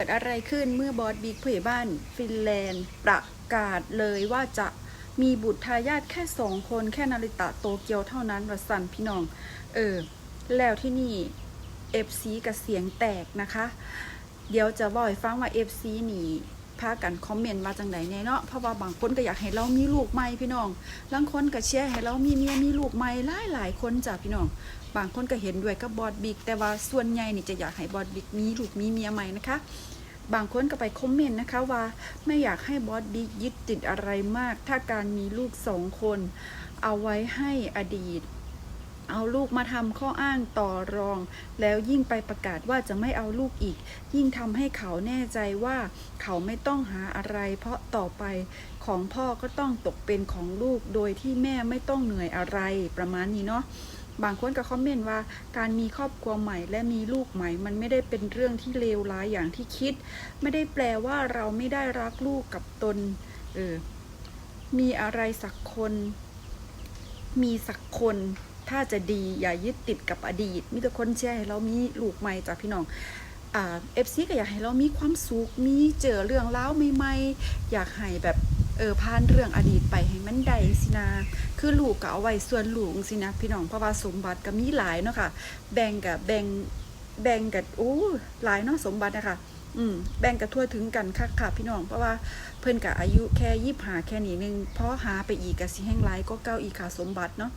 เกิดอะไรขึ้นเมื่อบอสบิ๊กผู้ใหญ่บ้านฟินแลนด์ประกาศเลยว่าจะมีบุตรทายาทแค่สองคนแค่นาริตะโตเกียวเท่านั้นวัสันพี่น้อง เออ แล้วที่นี่เอฟซีกับเสียงแตกนะคะ เดี๋ยวจะบอยฟังว่า FC นี่ พากันคอมเมนต์มาจังไหนเนี่ยเนาะเพราะว่าบางคนก็อยากให้เรามีลูกใหม่พี่น้องบางคนก็เชียร์ให้เรามีเมียมีลูกใหม่หลายหลายคนจ้ะพี่น้อง บางคนก็เห็นด้วยกับบอดบิ๊กแต่ว่าส่วนใหญ่นี่จะอยากให้บอดบิ๊กมีลูกมีเมียใหม่นะคะบางคนก็ไปคอมเมนต์นะคะว่าไม่อยากให้บอสบิ๊กยึดติดอะไรมาก ถ้าการมีลูกสองคน เอาไว้ให้อดีต เอาลูกมาทำข้ออ้างต่อรอง แล้วยิ่งไปประกาศว่าจะไม่เอาลูกอีก ยิ่งทำให้เขาแน่ใจว่าเขาไม่ต้องหาอะไร เพราะต่อไปของพ่อก็ต้องตกเป็นของลูกโดยที่แม่ไม่ต้องเหนื่อยอะไรประมาณนี้เนาะบางคนก็คอมเมนต์ว่าการมีครอบครัวใหม่และมีลูกใหม่ มันไม่ได้เป็นเรื่องที่เลวร้ายอย่างที่คิด ไม่ได้แปลว่าเราไม่ได้รักลูกกับตนเออมีอะไรสักคน มีสักคน ถ้าจะดีอย่ายึดติดกับอดีต มีแต่คนแชร์ให้เรามีลูกใหม่จากพี่น้องเอฟซีก็อยากให้เรามีความสุข มีเจอเรื่องเล่าใหม่ๆ อยากให้แบบเออผ่านเรื่องอดีตไปให้มันได้สินะ คือลูกก็เอาไว้ส่วนลูกสินะพี่น้องเพราะว่าสมบัติก็มีหลายเนาะค่ะ แบ่งกับแบ่งแบ่งกับโอ้หลายเนาะสมบัตินะคะอืมแบ่งกับทั่วถึงกันค่ะค่ะพี่น้องเพราะว่าเพิ่อนกับอายุแค่ยี่หาแค่นี้นึงเพราะหาไปอีกกับสิแห่งหลายก็เก้าอีกค่ะสมบัติเนาะ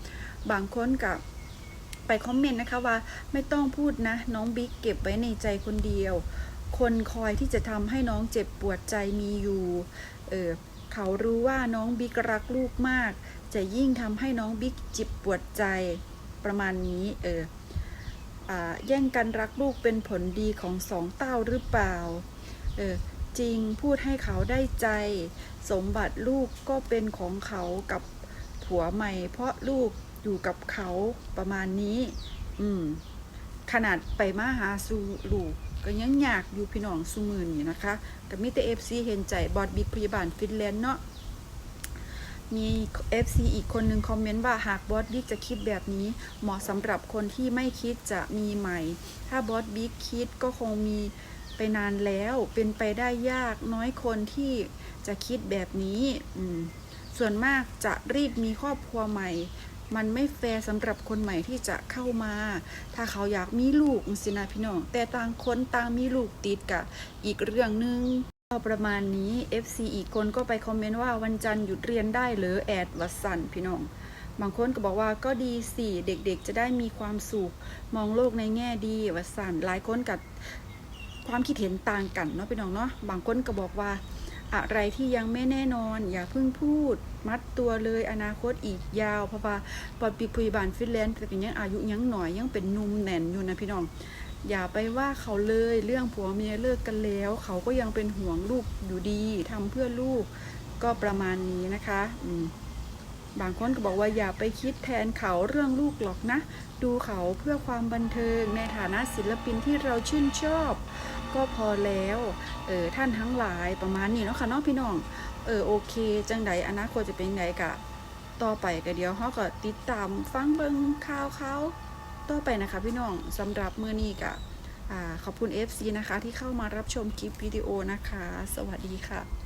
บางคนกับไปคอมเมนต์นะคะว่าไม่ต้องพูดนะ น้องบิ๊กเก็บไว้ในใจคนเดียว คนคอยที่จะทำให้น้องเจ็บปวดใจมีอยู่เออเขารู้ว่าน้องบิ๊กรักลูกมาก จะยิ่งทำให้น้องบิ๊กจิบปวดใจประมาณนี้เอออ่าแย่งกันรักลูกเป็นผลดีของสองเต้าหรือเปล่าเออจริงพูดให้เขาได้ใจ สมบัติลูกก็เป็นของเขากับผัวใหม่ เพราะลูก อยู่กับเขาประมาณนี้ อืม ขนาดไปมาหาสู่ลูกก็ยังอยากอยู่พี่น้องสูมือนี่นะคะก็มีแต่เอฟซีเห็นใจบอดบิ๊กพยาบาลฟินแลนด์เนาะมี FC อีกคนนึงคอมเมนต์ว่าหากบอสบิ๊กจะคิดแบบนี้ เหมาะสำหรับคนที่ไม่คิดจะมีใหม่ ถ้าบอสบิ๊กคิดก็คงมีไปนานแล้ว เป็นไปได้ยากน้อยคนที่จะคิดแบบนี้อืมส่วนมากจะรีบมีครอบครัวใหม่ มันไม่แฟร์สำหรับคนใหม่ที่จะเข้ามา ถ้าเขาอยากมีลูกสินะพี่น้อง แต่ต่างคนต่างมีลูกติดกะอีกเรื่องหนึงก็ประมาณนี้ FC อีกคนก็ไปคอมเมนต์ว่าวันจันทร์หยุดเรียนได้หรือแอดวัสันพี่น้องบางคนก็บอกว่าก็ดีสิเด็กๆ จะได้มีความสุขมองโลกในแง่ดีวัสันหลายคนกับความคิดเห็นต่างกันเนาะพี่น้องเนาะบางคนก็บอกว่า อะไรที่ยังไม่แน่นอน อย่าเพิ่งพูด มัดตัวเลยอนาคตอีกยาวเพราะว่าปอดปีพยาบาลฟินแลนด์แต่ก็ยังอายุยังหน่อยยังเป็นนุ่มแน่นอยู่นะพี่น้องอย่าไปว่าเขาเลยเรื่องผัวเมียเลิกกันแล้ว เขาก็ยังเป็นห่วงลูกอยู่ดีทำเพื่อลูกก็ประมาณนี้นะคะ อืม บางคนก็บอกว่าอย่าไปคิดแทนเขาเรื่องลูกหรอกนะ ดูเขาเพื่อความบันเทิงในฐานะศิลปินที่เราชื่นชอบ ก็พอแล้วเออท่านทั้งหลายประมาณนี้เนาะค่ะน้องพี่น้องเออโอเค จังใดอนาคตจะเป็นไงกะต่อไปก็เดี๋ยวเขาก็ติดตามฟังเบิงข่าวเขาต่อไปนะคะพี่น้องสำหรับมือนี้กะขอบคุณ FC นะคะที่เข้ามารับชมคลิปวิดีโอนะคะ สวัสดีค่ะ